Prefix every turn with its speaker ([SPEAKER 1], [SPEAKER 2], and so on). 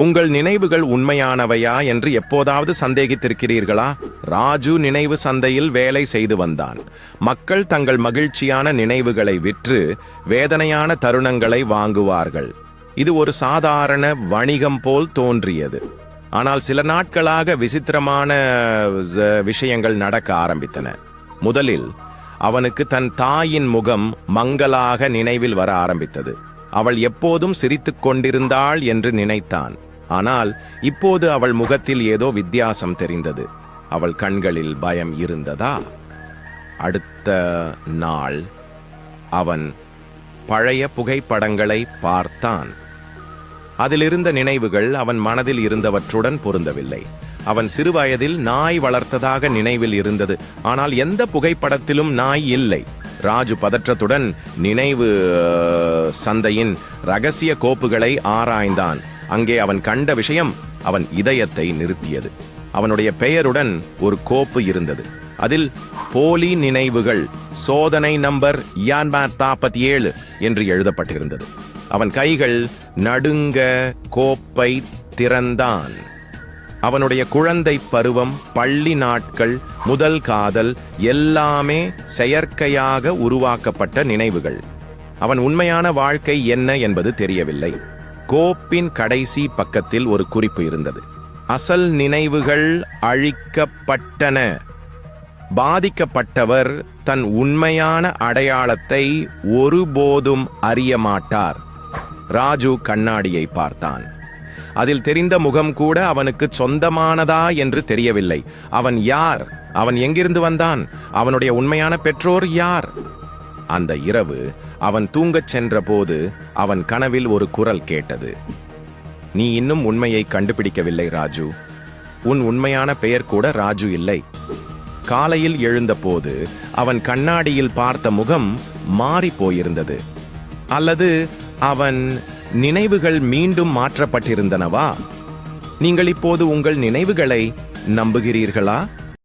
[SPEAKER 1] உங்கள் நினைவுகள் உண்மையானவையா என்று எப்போதாவது சந்தேகித்திருக்கிறீர்களா? ராஜு நினைவு சந்தையில் வேலை செய்து வந்தான். மக்கள் தங்கள் மகிழ்ச்சியான நினைவுகளை விற்று வேதனையான தருணங்களை வாங்குவார்கள். இது ஒரு சாதாரண வணிகம் போல் தோன்றியது. ஆனால் சில நாட்களாக விசித்திரமான விஷயங்கள் நடக்க ஆரம்பித்தன. முதலில் அவனுக்கு தன் தாயின் முகம் மங்கலாக நினைவில் வர ஆரம்பித்தது. அவள் எப்போதும் சிரித்துக் கொண்டிருந்தாள் என்று நினைத்தான். ஆனால் இப்போது அவள் முகத்தில் ஏதோ வித்தியாசம் தெரிந்தது. அவள் கண்களில் பயம் இருந்ததா? அடுத்த நாள் அவன் பழைய புகைப்படங்களை பார்த்தான். அதிலிருந்த நினைவுகள் அவன் மனதில் இருந்தவற்றுடன் பொருந்தவில்லை. அவன் சிறுவயதில் நாய் வளர்த்ததாக நினைவில் இருந்தது. ஆனால் எந்த புகைப்படத்திலும் நாய் இல்லை. ராஜு பதற்றத்துடன் நினைவு சந்தையின் ரகசிய கோப்புகளை ஆராய்ந்தான். அங்கே அவன் கண்ட விஷயம் அவன் இதயத்தை நிறுத்தியது. அவனுடைய பெயருடன் ஒரு கோப்பு இருந்தது. அதில் போலி நினைவுகள் சோதனை நம்பர் யான்பார் நாற்பத்தி ஏழு என்று எழுதப்பட்டிருந்தது. அவன் கைகள் நடுங்க கோப்பை திறந்தான். அவனுடைய குழந்தை பருவம் பள்ளி நாட்கள் முதல் காதல் எல்லாமே செயற்கையாக உருவாக்கப்பட்ட நினைவுகள். அவன் உண்மையான வாழ்க்கை என்ன என்பது தெரியவில்லை. கோப்பின் கடைசி பக்கத்தில் ஒரு குறிப்பு இருந்தது. அசல் நினைவுகள் அழிக்கப்பட்டன. பாதிக்கப்பட்டவர் தன் உண்மையான அடையாளத்தை ஒருபோதும் அறிய மாட்டார். ராஜு கண்ணாடியை பார்த்தான். அதில் தெரிந்த முகம் கூட அவனுக்கு சொந்தமானதா என்று தெரியவில்லை. அவன் யார்? அவன் எங்கிருந்து வந்தான்? அவனுடைய உண்மையான பெற்றோர் யார்? அந்த இரவு அவன் தூங்கச் சென்றபோது அவன் கனவில் ஒரு குரல் கேட்டது. நீ இன்னும் உண்மையை கண்டுபிடிக்கவில்லை ராஜு. உன் உண்மையான பெயர் கூட ராஜு இல்லை. காலையில் எழுந்தபோது அவன் கண்ணாடியில் பார்த்த முகம் மாறிப் போயிருந்தது. அல்லது அவன் நினைவுகள் மீண்டும் மாற்றப்பட்டிருந்தனவா? நீங்கள் இப்போது உங்கள் நினைவுகளை நம்புகிறீர்களா?